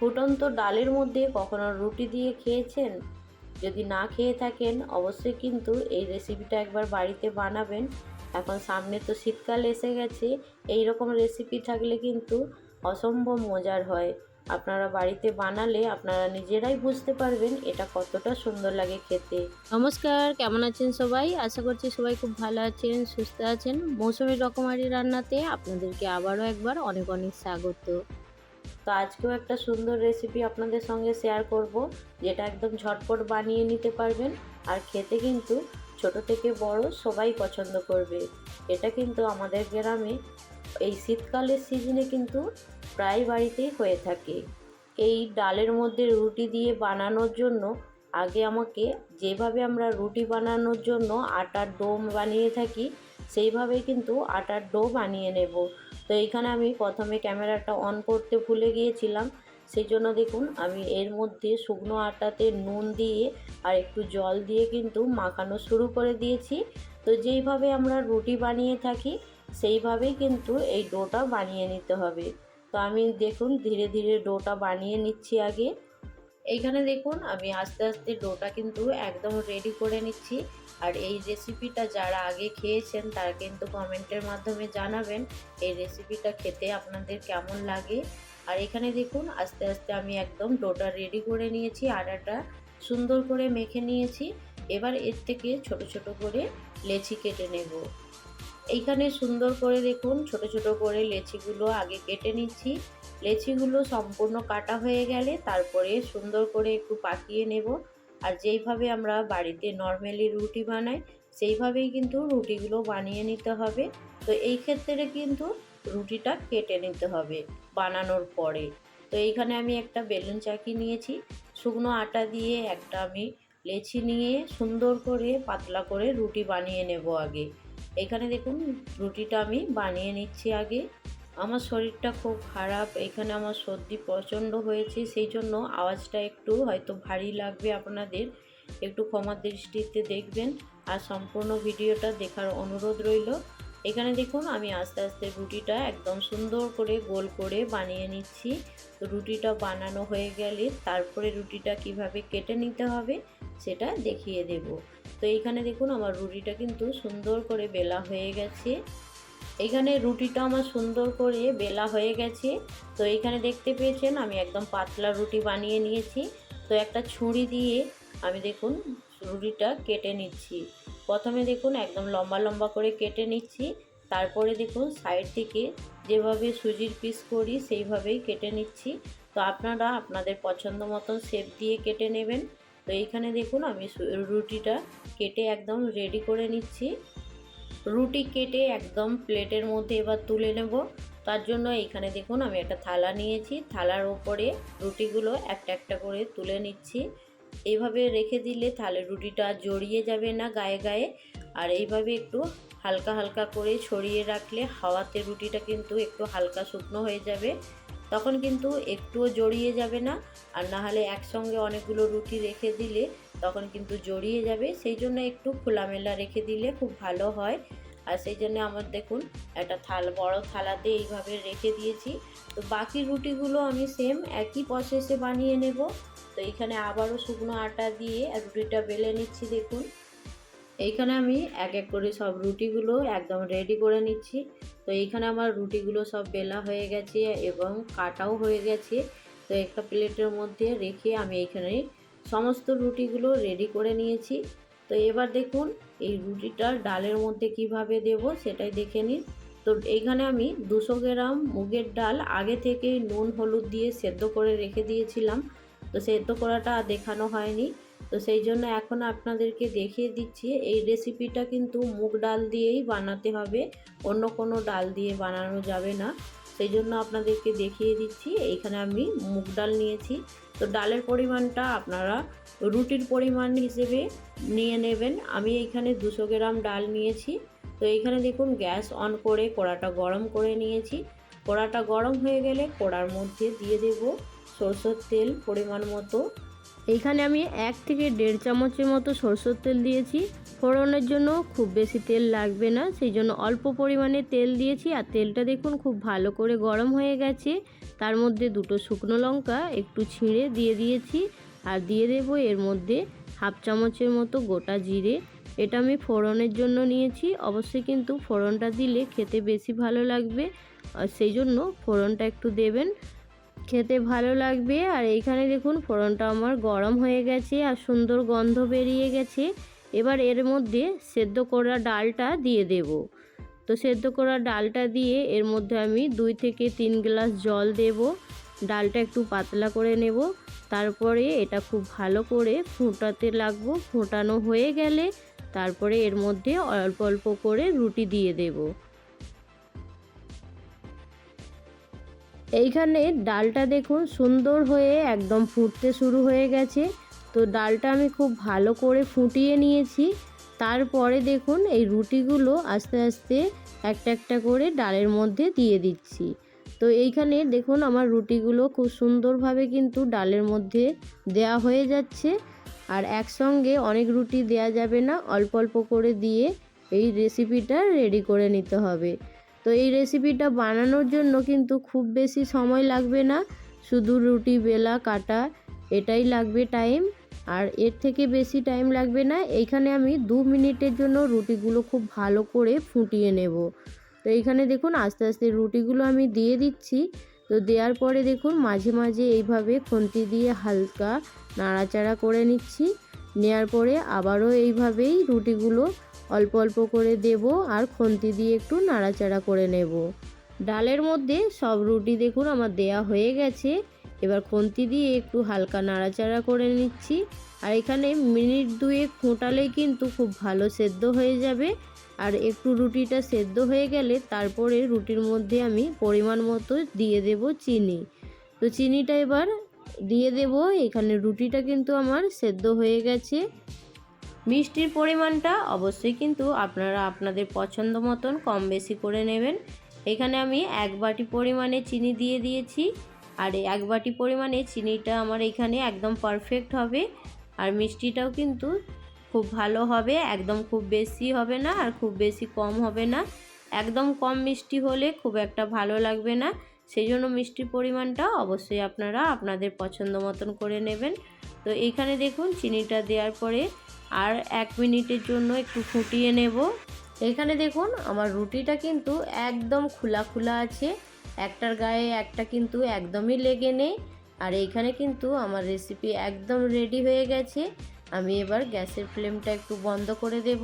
ফুটন্ত ডালের মধ্যে কখনো রুটি দিয়ে খেয়েছেন? যদি না খেয়ে থাকেন, অবশ্যই কিন্তু এই রেসিপিটা একবার বাড়িতে বানাবেন। এখন সামনে তো শীতকাল এসে গেছে এই রকম রেসিপি থাকলে কিন্তু অসম্ভব মজার হয়। আপনারা বাড়িতে বানালে আপনারা নিজেরাই বুঝতে পারবেন এটা কতটা সুন্দর লাগে খেতে। নমস্কার, কেমন আছেন সবাই? আশা করছি সবাই খুব ভালো আছেন, সুস্থ আছেন। মৌসুমি রকমারি রান্নাতে আপনাদেরকে আবারও একবার অনেক অনেক স্বাগত। তো আজকেও একটা সুন্দর রেসিপি আপনাদের সঙ্গে শেয়ার করব, যেটা একদম ঝটপট বানিয়ে নিতে পারবেন। আর খেতে কিন্তু ছোট থেকে বড় সবাই পছন্দ করবে। এটা কিন্তু আমাদের গ্রামে এই শীতকালের সিজনে কিন্তু প্রায় বাড়িতেই হয়ে থাকে। এই ডালের মধ্যে রুটি দিয়ে বানানোর জন্য আগে আমাকে যেভাবে আমরা রুটি বানানোর জন্য আটার ডো বানিয়ে থাকি, সেইভাবেই কিন্তু আটার ডো বানিয়ে নেব। তো এইখানে আমি প্রথমে ক্যামেরাটা অন করতে ভুলে গিয়েছিলাম। সেই জন্য দেখুন, আমি এর মধ্যে শুকনো আটাতে নুন দিয়ে আর একটু জল দিয়ে কিন্তু মাখানো শুরু করে দিয়েছি। তো যেইভাবে আমরা রুটি বানিয়ে থাকি, সেইভাবেই কিন্তু এই ডোটা বানিয়ে নিতে হবে। তো আমি দেখুন, ধীরে ধীরে ডোটা বানিয়ে নিচ্ছি আগে। এইখানে দেখুন, আমি আস্তে আস্তে ডোটা কিন্তু একদম রেডি করে নিচ্ছি। আর এই রেসিপিটা যারা আগে খেয়েছেন, তারা কিন্তু কমেন্টের মাধ্যমে জানাবেন এই রেসিপিটা খেতে আপনাদের কেমন লাগে। আর এখানে দেখুন, আস্তে আস্তে আমি একদম ডোটা রেডি করে নিয়েছি আটাটা সুন্দর করে মেখে নিয়েছি। এবার এর থেকে ছোট ছোট করে লেচি কেটে নেব। এইখানে সুন্দর করে দেখুন, ছোট ছোট করে লেচিগুলো আগে কেটে নিচ্ছি। লেচিগুলো সম্পূর্ণ কাটা হয়ে গেলে তারপরে সুন্দর করে একটু পাকিয়ে নেব। আর যেইভাবে আমরা বাড়িতে নর্মালি রুটি বানাই, সেইভাবেই কিন্তু রুটিগুলো বানিয়ে নিতে হবে। তো এই ক্ষেত্রে কিন্তু রুটিটা কেটে নিতে হবে বানানোর পরে। তো এইখানে আমি একটা বেলুন চাকি নিয়েছি। শুকনো আটা দিয়ে একটা আমি লেচি নিয়ে সুন্দর করে পাতলা করে রুটি বানিয়ে নেব আগে। এখানে দেখুন, রুটিটা আমি বানিয়ে নিচ্ছি আগে। আমার শরীরটা খুব খারাপ, এখানে আমার সর্দি প্রচণ্ড হয়েছে, সেই জন্য আওয়াজটা একটু হয়তো ভারী লাগবে আপনাদের, একটু ক্ষমা দৃষ্টিতে দেখবেন। আর সম্পূর্ণ ভিডিওটা দেখার অনুরোধ রইল। এখানে দেখুন, আমি আস্তে আস্তে রুটিটা একদম সুন্দর করে গোল করে বানিয়ে নিচ্ছি। তো রুটিটা বানানো হয়ে গেলে তারপরে রুটিটা কীভাবে কেটে নিতে হবে সেটা দেখিয়ে দেব। তো এইখানে দেখুন, আমার রুটিটা কিন্তু সুন্দর করে বেলা হয়ে গেছে। এখানে রুটিটা আমার সুন্দর করে বেলা হয়ে গেছে। তো এইখানে দেখতে পেয়েছেন আমি একদম পাতলা রুটি বানিয়ে নিয়েছি। তো একটা ছুরি দিয়ে আমি দেখুন রুটিটা কেটে নিচ্ছি। প্রথমে দেখুন একদম লম্বা লম্বা করে কেটে নিচ্ছি। তারপরে দেখুন সাইড থেকে যেভাবে সুজির পিস করি সেইভাবেই কেটে নিচ্ছি। তো আপনারা আপনাদের পছন্দ মতন শেপ দিয়ে কেটে নেবেন। তো এইখানে দেখুন আমি রুটিটা কেটে একদম রেডি করে নিচ্ছি। রুটি কেটে একদম প্লেটের মধ্যে এবার তুলে নেব। তার জন্য এখানে দেখুন আমি একটা থালা নিয়েছি। থালার ওপরে রুটিগুলো একটা একটা করে তুলে নিচ্ছি। এইভাবে রেখে দিলে তাহলে রুটিটা জড়িয়ে যাবে না গায়ে গায়ে। আর এইভাবে একটু হালকা হালকা করে ছড়িয়ে রাখলে হাওয়াতে রুটিটা কিন্তু একটু হালকা শুকনো হয়ে যাবে। তখন কিন্তু একটুও জড়িয়ে যাবে না। আর না হলে একসঙ্গে অনেকগুলো রুটি রেখে দিলে তখন কিন্তু জড়িয়ে যাবে। সেই জন্য একটু খোলামেলা রেখে দিলে খুব ভালো হয়। আর সেই জন্য আমার দেখুন, একটা থাল, বড় থালাতে এইভাবে রেখে দিয়েছি। তো বাকি রুটিগুলো আমি সেম একই প্রসেসে বানিয়ে নেব। তো এইখানে আবারও শুকনো আটা দিয়ে রুটিটা বেলে নিচ্ছি দেখুন। এইখানে আমি এক এক করে সব রুটিগুলো একদম রেডি করে নিচ্ছি। তো এইখানে আমার রুটিগুলো সব বেলা হয়ে গেছে এবং কাটাও হয়ে গেছে। তো একটা প্লেটের মধ্যে রেখে আমি এইখানে সমস্ত রুটিগুলো রেডি করে নিয়েছি। তো এবার দেখুন, এই রুটিটা ডালের মধ্যে কীভাবে দেব সেটাই দেখে নিন। তো এইখানে আমি দুশো গ্রাম মুগের ডাল আগে থেকেই নুন, হলুদ দিয়ে সেদ্ধ করে রেখে দিয়েছিলাম। তো সেদ্ধ করাটা দেখানো হয়নি। তো সেই জন্য এখন আপনাদেরকে দেখিয়ে দিচ্ছি, এই রেসিপিটা কিন্তু মুগ ডাল দিয়েই বানাতে হবে, অন্য কোনো ডাল দিয়ে বানানো যাবে না। সেই জন্য আপনাদেরকে দেখিয়ে দিচ্ছি, এইখানে আমি মুগ ডাল নিয়েছি। তো ডালের পরিমাণটা আপনারা রুটির পরিমাণ হিসেবে নিয়ে নেবেন। আমি এইখানে দুশো গ্রাম ডাল নিয়েছি। তো এইখানে দেখুন গ্যাস অন করে কড়াটা গরম করে নিয়েছি। কড়াটা গরম হয়ে গেলে কড়ার মধ্যে দিয়ে দেব সরষের তেল পরিমাণ মতো। এইখানে আমি এক থেকে দেড় চামচের মতো সরষের তেল দিয়েছি। ফোড়নের জন্য খুব বেশি তেল লাগবে না, সেই জন্য অল্প পরিমাণে তেল দিয়েছি। আর তেলটা দেখুন খুব ভালো করে গরম হয়ে গেছে। তার মধ্যে দুটো শুকনো লঙ্কা একটু ছিঁড়ে দিয়ে দিয়েছি। আর দিয়ে দেবো এর মধ্যে হাফ চামচের মতো গোটা জিরে। এটা আমি ফোড়নের জন্য নিয়েছি। অবশ্যই কিন্তু ফোড়নটা দিলে খেতে বেশি ভালো লাগবে। আর সেই জন্য ফোড়নটা একটু দেবেন। খেতে ভালো লাগবে। আর এইখানে দেখুন, ফোড়নটা আমার গরম হয়ে গেছে আর সুন্দর গন্ধ বেরিয়ে গেছে। এবার এর মধ্যে সেদ্ধ করা ডালটা দিয়ে দেব। তো সেদ্ধ করা ডালটা দিয়ে এর মধ্যে আমি দুই থেকে তিন গ্লাস জল দেব। ডালটা একটু পাতলা করে নেব। তারপরে এটা খুব ভালো করে ফোটাতে লাগবো। ফোটানো হয়ে গেলে তারপরে এর মধ্যে অল্প অল্প করে রুটি দিয়ে দেবো। এইখানে ডালটা দেখুন সুন্দর হয়ে একদম ফুটতে শুরু হয়ে গেছে। তো ডালটা আমি খুব ভালো করে ফুটিয়ে নিয়েছি। তারপরে দেখুন এই রুটিগুলো আস্তে আস্তে একটা একটা করে ডালের মধ্যে দিয়ে দিচ্ছি। তো এইখানে দেখুন আমার রুটিগুলো খুব সুন্দরভাবে কিন্তু ডালের মধ্যে দেয়া হয়ে যাচ্ছে। আর একসঙ্গে অনেক রুটি দেয়া যাবে না, অল্প অল্প করে দিয়ে এই রেসিপিটা রেডি করে নিতে হবে। তো এই রেসিপিটা বানানোর জন্য কিন্তু খুব বেশি সময় লাগবে না। শুধু রুটি, বেলা, কাটা, এটাই লাগবে টাইম আর এর থেকে বেশি টাইম লাগবে না। এইখানে আমি দু মিনিটের জন্য রুটিগুলো খুব ভালো করে ফুটিয়ে নেব। তো এইখানে দেখুন, আস্তে আস্তে রুটিগুলো আমি দিয়ে দিচ্ছি। তো দেওয়ার পরে দেখুন, মাঝে মাঝে এইভাবে খুন্তি দিয়ে হালকা নাড়াচাড়া করে নিচ্ছি। নেওয়ার পরে আবারও এইভাবেই রুটিগুলো অল্প অল্প করে দেব আর খুন্তি দিয়ে একটু নাড়াচাড়া করে নেব। ডালের মধ্যে সব রুটি দেখুন আমার দেয়া হয়ে গেছে। এবার খুন্তি দিয়ে একটু হালকা নাড়াচাড়া করে নিচ্ছি। আর এখানে মিনিট দুয়েক ফোটালেই কিন্তু খুব ভালো সেদ্ধ হয়ে যাবে। আর একটু রুটিটা সেদ্ধ হয়ে গেলে তারপরে রুটির মধ্যে আমি পরিমাণ মতো দিয়ে দেব চিনি। তো চিনিটা এবার দিয়ে দেব। এখানে রুটিটা কিন্তু আমার সেদ্ধ হয়ে গেছে। মিষ্টির পরিমাণটা অবশ্যই কিন্তু আপনারা আপনাদের পছন্দ মতন কম বেশি করে নেবেন। এখানে আমি এক বাটি পরিমাণে চিনি দিয়ে দিয়েছি। আর এক বাটি পরিমাণে চিনিটা আমার এখানে একদম পারফেক্ট হবে। আর মিষ্টিটাও কিন্তু খুব ভালো হবে, একদম খুব বেশি হবে না আর খুব বেশি কম হবে না। একদম কম মিষ্টি হলে খুব একটা ভালো লাগবে না। সেই জন্য মিষ্টির পরিমাণটা অবশ্যই আপনারা আপনাদের পছন্দ মতন করে নেবেন। তো এইখানে দেখুন চিনিটা দেওয়ার পরে আর এক মিনিটের জন্য একটু ফুটিয়ে নেব। এখানে দেখুন আমার রুটিটা কিন্তু একদম খোলা খোলা আছে। একটার গায়ে একটা কিন্তু একদমই লেগে নেই। আর এইখানে কিন্তু আমার রেসিপি একদম রেডি হয়ে গেছে। আমি এবার গ্যাসের ফ্লেমটা একটু বন্ধ করে দেব।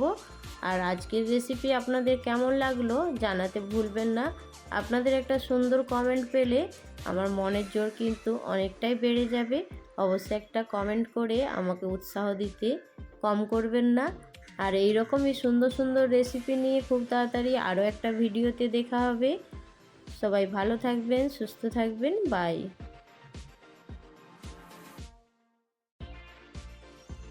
আর আজকের রেসিপি আপনাদের কেমন লাগল জানাতে ভুলবেন না। আপনাদের একটা সুন্দর কমেন্ট পেলে আমার মনের জোর কিন্তু অনেকটাই বেড়ে যাবে। অবশ্যই একটা কমেন্ট করে আমাকে উৎসাহ দিতে। কম করবেন না। আর এই রকমই সুন্দর সুন্দর রেসিপি নিয়ে খুব তাড়াতাড়ি আরও একটা ভিডিওতে দেখা হবে। সবাই ভালো থাকবেন, সুস্থ থাকবেন। বাই